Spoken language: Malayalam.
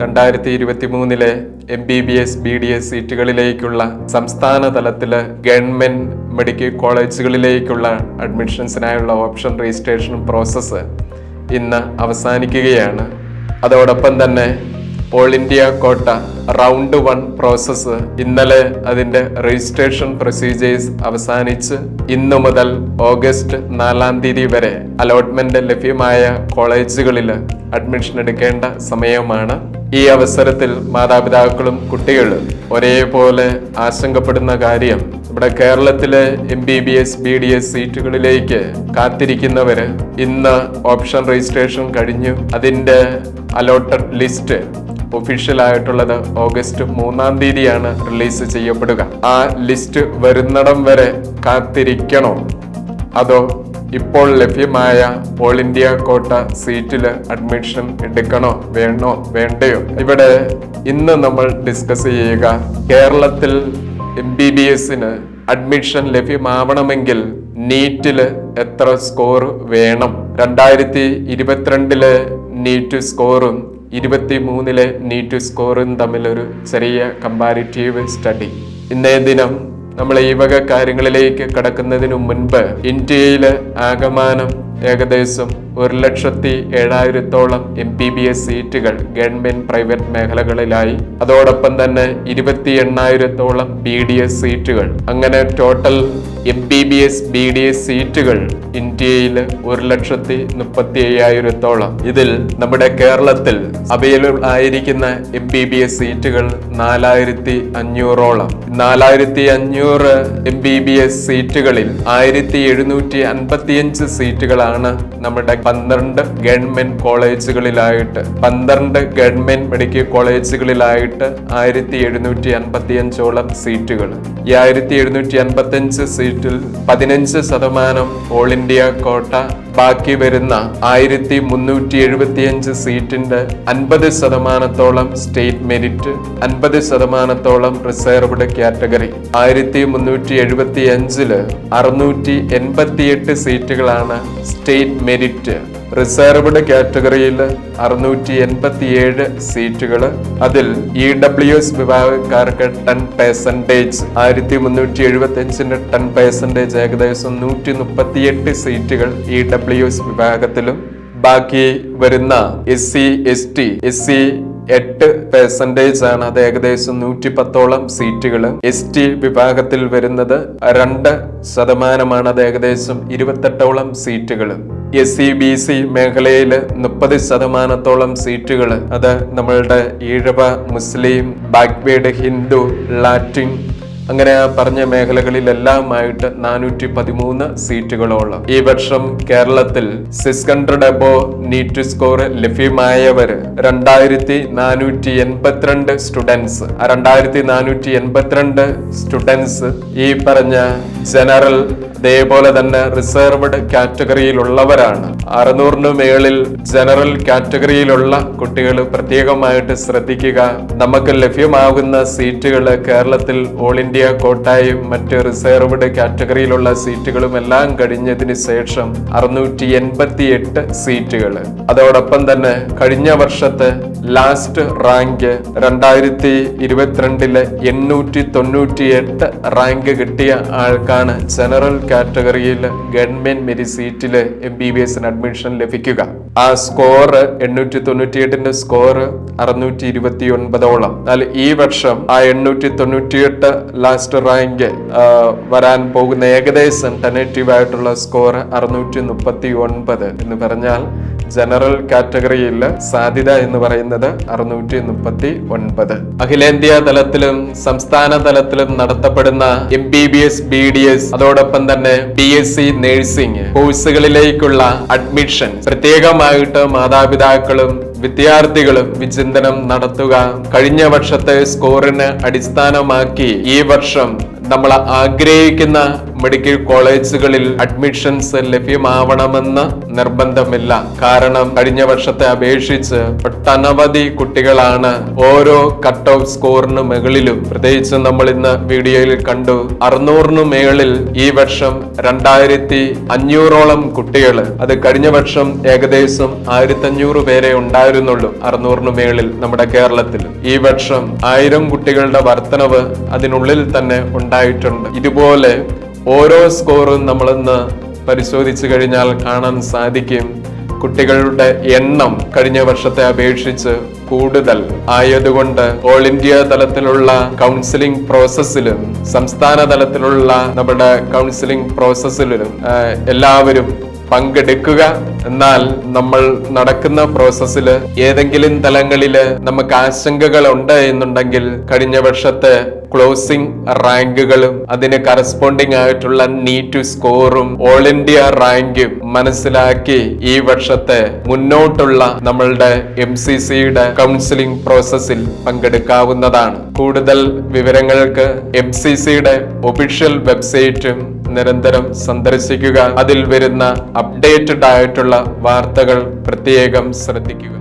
രണ്ടായിരത്തി ഇരുപത്തി മൂന്നിലെ M B B S B D S സീറ്റുകളിലേക്കുള്ള സംസ്ഥാന തലത്തിൽ ഗവൺമെന്റ് മെഡിക്കൽ കോളേജുകളിലേക്കുള്ള അഡ്മിഷൻസിനായുള്ള ഓപ്ഷൻ രജിസ്ട്രേഷൻ പ്രോസസ്സ് ഇന്ന് അവസാനിക്കുകയാണ്. അതോടൊപ്പം തന്നെ all India quota round one process ഇന്നലെ അതിന്റെ രജിസ്ട്രേഷൻ പ്രൊസീജിയേഴ്സ് അവസാനിച്ച് ഇന്നു മുതൽ ഓഗസ്റ്റ് നാലാം തീയതി വരെ അലോട്ട്മെന്റ് ലഭ്യമായ കോളേജുകളിൽ അഡ്മിഷൻ എടുക്കേണ്ട സമയമാണ്. ഈ അവസരത്തിൽ മാതാപിതാക്കളും കുട്ടികളും ഒരേപോലെ ആശങ്കപ്പെടുന്ന കാര്യം ഇവിടെ കേരളത്തിലെ M B B S B D S സീറ്റുകളിലേക്ക് കാത്തിരിക്കുന്നവര് ഇന്ന് ഓപ്ഷൻ രജിസ്ട്രേഷൻ കഴിഞ്ഞു. അതിന്റെ അലോട്ടഡ് ലിസ്റ്റ് ഒഫീഷ്യൽ ആയിട്ടുള്ളത് ഓഗസ്റ്റ് മൂന്നാം തീയതിയാണ് റിലീസ് ചെയ്യപ്പെടുക. ആ ലിസ്റ്റ് വരുന്നിടം വരെ കാത്തിരിക്കണോ? അതോ ഇപ്പോൾ ലഭ്യമായ ഓൾ ഇന്ത്യ കോട്ട സീറ്റിൽ അഡ്മിഷൻ എടുക്കണോ? വേണോ? വേണ്ടയോ? ഇവിടെ ഇന്ന് നമ്മൾ ഡിസ്കസ് ചെയ്യുക കേരളത്തിൽ എം ബി ബി എസിന് അഡ്മിഷൻ ലഭ്യമാവണമെങ്കിൽ നീറ്റിൽ എത്ര സ്കോർ വേണം? രണ്ടായിരത്തി ഇരുപത്തിരണ്ടിലെ നീറ്റ് സ്കോറും ഇരുപത്തി മൂന്നിലെ നീറ്റ് സ്കോറും തമ്മിലൊരു ചെറിയ കമ്പാരിറ്റീവ് സ്റ്റഡി ഇന്നേ ദിനം നമ്മൾ ഈ വക കാര്യങ്ങളിലേക്ക് കടക്കുന്നതിനു മുൻപ് ഇന്ത്യയിലെ ആകമാനം ഏകദേശം ഒരു ലക്ഷത്തി ഏഴായിരത്തോളം എം ബി ബി എസ് സീറ്റുകൾ ഗവൺമെന്റ് പ്രൈവറ്റ് മേഖലകളിലായി. അതോടൊപ്പം തന്നെ ഇരുപത്തി എണ്ണായിരത്തോളം ബി ഡി എസ് സീറ്റുകൾ. അങ്ങനെ total M B B S B D S സീറ്റുകൾ ഇന്ത്യയിൽ ഒരു ലക്ഷത്തി മുപ്പത്തി അയ്യായിരത്തോളം. ഇതിൽ നമ്മുടെ കേരളത്തിൽ അവൈലബിൾ ആയിരിക്കുന്ന എം ബി ബി എസ് സീറ്റുകൾ നാലായിരത്തി അഞ്ഞൂറോളം. നാലായിരത്തി അഞ്ഞൂറ് എം ബി ബി എസ് സീറ്റുകളിൽ ആയിരത്തി എഴുന്നൂറ്റി അൻപത്തിയഞ്ച് സീറ്റുകളാണ് നമ്മുടെ പന്ത്രണ്ട് ഗവൺമെന്റ് കോളേജുകളിലായിട്ട് പന്ത്രണ്ട് ഗവൺമെന്റ് മെഡിക്കൽ കോളേജുകളിലായിട്ട് ആയിരത്തി എഴുന്നൂറ്റി അൻപത്തി അഞ്ചോളം സീറ്റുകൾ. ഈ ആയിരത്തി എഴുന്നൂറ്റി അൻപത്തി അഞ്ച് സീറ്റിൽ പതിനഞ്ച് ശതമാനം ഓൾ ഇന്ത്യ കോട്ട ബാക്കി വരുന്ന ആയിരത്തി മുന്നൂറ്റി എഴുപത്തിയഞ്ച് സീറ്റിന്റെ അൻപത് ശതമാനത്തോളം സ്റ്റേറ്റ് മെരിറ്റ് അൻപത് ശതമാനത്തോളം റിസർവ്ഡ് കാറ്റഗറി. ആയിരത്തി മുന്നൂറ്റി എഴുപത്തി അഞ്ചിൽ അറുന്നൂറ്റി എൺപത്തിയെട്ട് സീറ്റുകളാണ് സ്റ്റേറ്റ് മെരിറ്റ്. റിസർവ്ഡ് കാറ്റഗറിയിൽ അറുന്നൂറ്റി എൺപത്തിയേഴ് സീറ്റുകൾ അതിൽ ഇ ഡബ്ല്യു എസ് വിഭാഗക്കാർക്ക് ടെൻ പെർസെന്റേജ് ആയിരത്തി മുന്നൂറ്റി എഴുപത്തി അഞ്ചിന്റെ ടെൻ പെർസെന്റേജ് ഏകദേശം നൂറ്റി മുപ്പത്തിയെട്ട് സീറ്റുകൾ ഇ ഡബ്ല്യു എസ് വിഭാഗത്തിലും ബാക്കി വരുന്ന S C S T S C എട്ട് പെർസെന്റേജ് ആണ്. അത് ഏകദേശം നൂറ്റി പത്തോളം സീറ്റുകൾ എസ് ടി വിഭാഗത്തിൽ വരുന്നത് രണ്ട് ശതമാനമാണ്. അത് ഏകദേശം ഇരുപത്തെട്ടോളം സീറ്റുകൾ എസ് സി ബി സി മേഖലയിൽ മുപ്പത് ശതമാനത്തോളം സീറ്റുകൾ അത് നമ്മളുടെ ഈഴവ മുസ്ലിം ബാക്ക്വേഡ് ഹിന്ദു ലാറ്റിൻ അങ്ങനെ പറഞ്ഞ മേഖലകളിലെല്ലാമായിട്ട് നാനൂറ്റി പതിമൂന്ന് സീറ്റുകളോളം. ഈ വർഷം കേരളത്തിൽ six hundred above NEET score ലഭ്യമായവർ രണ്ടായിരത്തി നാനൂറ്റി എൺപത്തിരണ്ട് സ്റ്റുഡൻസ്. രണ്ടായിരത്തി നാനൂറ്റി എൺപത്തിരണ്ട് സ്റ്റുഡൻസ് ഈ പറഞ്ഞ ജനറൽ അതേപോലെ തന്നെ റിസർവ്ഡ് കാറ്റഗറിയിലുള്ളവരാണ്. അറുന്നൂറിന് മേളിൽ ജനറൽ കാറ്റഗറിയിലുള്ള കുട്ടികൾ പ്രത്യേകമായിട്ട് ശ്രദ്ധിക്കുക. നമുക്ക് ലഭ്യമാകുന്ന സീറ്റുകൾ കേരളത്തിൽ ഓൾ ഇന്ത്യ കോട്ടായും മറ്റ് റിസർവ്ഡ് കാറ്റഗറിയിലുള്ള സീറ്റുകളും എല്ലാം കഴിഞ്ഞതിന് ശേഷം അറുന്നൂറ്റി എൺപത്തി എട്ട് സീറ്റുകൾ. അതോടൊപ്പം തന്നെ കഴിഞ്ഞ വർഷത്തെ ലാസ്റ്റ് റാങ്ക് രണ്ടായിരത്തി ഇരുപത്തിരണ്ടിലെ എണ്ണൂറ്റി തൊണ്ണൂറ്റി എട്ട് റാങ്ക് കിട്ടിയ ആൾക്കാണ് ജനറൽ കാറ്റഗറിയിൽ ഗവൺമെന്റ് മെരി സീറ്റിൽ എം ബി ബി എസിന് അഡ്മിഷൻ ലഭിക്കുക. ആ സ്കോർ എണ്ണൂറ്റി തൊണ്ണൂറ്റി എട്ടിന്റെ സ്കോർ അറുന്നൂറ്റി ഇരുപത്തി ഒൻപതോളം എന്നാൽ ഈ വർഷം ആ എണ്ണൂറ്റി തൊണ്ണൂറ്റിയെട്ട് ലാസ്റ്റ് റാങ്ക് വരാൻ പോകുന്ന ഏകദേശം ടെനേറ്റീവ് ആയിട്ടുള്ള സ്കോർ അറുന്നൂറ്റി മുപ്പത്തി ഒൻപത് എന്ന് പറഞ്ഞാൽ ജനറൽ കാറ്റഗറിയിൽ സാധ്യത എന്ന് പറയുന്നത് അറുന്നൂറ്റി മുപ്പത്തി ഒൻപത് അഖിലേന്ത്യാ തലത്തിലും സംസ്ഥാന തലത്തിലും നടത്തപ്പെടുന്ന M B B S B D S അതോടൊപ്പം തന്നെ ബി എസ് സി നഴ്സിംഗ് കോഴ്സുകളിലേക്കുള്ള അഡ്മിഷൻ പ്രത്യേകമായിട്ട് മാതാപിതാക്കളും വിദ്യാർത്ഥികളും വിചിന്തനം നടത്തുക. കഴിഞ്ഞ വർഷത്തെ സ്കോറിന് അടിസ്ഥാനമാക്കി ഈ വർഷം നമ്മൾ ആഗ്രഹിക്കുന്ന മെഡിക്കൽ കോളേജുകളിൽ അഡ്മിഷൻസ് ലഭ്യമാവണമെന്ന് നിർബന്ധമില്ല. കാരണം കഴിഞ്ഞ വർഷത്തെ അപേക്ഷിച്ച് ഒട്ടനവധി കുട്ടികളാണ് ഓരോ കട്ട് ഓഫ് സ്കോറിന് മുകളിലും. പ്രത്യേകിച്ച് നമ്മൾ ഇന്ന് വീഡിയോയിൽ കണ്ടു അറുന്നൂറിന് മേളിൽ ഈ വർഷം രണ്ടായിരത്തി അഞ്ഞൂറോളം കുട്ടികൾ അത് കഴിഞ്ഞ വർഷം ഏകദേശം ആയിരത്തി അഞ്ഞൂറ് പേരെ ഉണ്ടായിരുന്നുള്ളൂ അറുന്നൂറിന് മേളിൽ നമ്മുടെ കേരളത്തിൽ. ഈ വർഷം ആയിരം കുട്ടികളുടെ വർത്തനവ് അതിനുള്ളിൽ തന്നെ ഉണ്ടായിട്ടുണ്ട്. ഇതുപോലെ ഓരോ സ്കോറും നമ്മളിന്ന് പരിശോധിച്ചു കഴിഞ്ഞാൽ കാണാൻ സാധിക്കും. കുട്ടികളുടെ എണ്ണം കഴിഞ്ഞ വർഷത്തെ അപേക്ഷിച്ച് കൂടുതൽ ആയതുകൊണ്ട് ഓൾ ഇന്ത്യ തലത്തിലുള്ള കൗൺസിലിംഗ് പ്രോസസ്സിലും സംസ്ഥാന തലത്തിലുള്ള നമ്മുടെ കൗൺസിലിംഗ് പ്രോസസ്സിലും എല്ലാവരും പങ്കെടുക്കുക. എന്നാൽ നമ്മൾ നടക്കുന്ന പ്രോസസ്സിൽ ഏതെങ്കിലും തലങ്ങളിൽ നമുക്ക് ആശങ്കകൾ ഉണ്ട് എന്നുണ്ടെങ്കിൽ കഴിഞ്ഞ വർഷത്തെ ക്ലോസിംഗ് റാങ്കുകളും അതിന് കറസ്പോണ്ടിങ് ആയിട്ടുള്ള നീറ്റ് സ്കോറും ഓൾ ഇന്ത്യ റാങ്കും മനസ്സിലാക്കി ഈ വർഷത്തെ മുന്നോട്ടുള്ള നമ്മളുടെ എം സി സിയുടെ കൗൺസിലിംഗ് പ്രോസസ്സിൽ പങ്കെടുക്കാവുന്നതാണ്. കൂടുതൽ വിവരങ്ങൾക്ക് എം സി സിയുടെ ഒഫീഷ്യൽ വെബ്സൈറ്റും നിരന്തരം സന്ദർശിക്കുക. അതിൽ വരുന്ന അപ്ഡേറ്റഡ് ആയിട്ടുള്ള വാർത്തകൾ പ്രത്യേകം ശ്രദ്ധിക്കുക.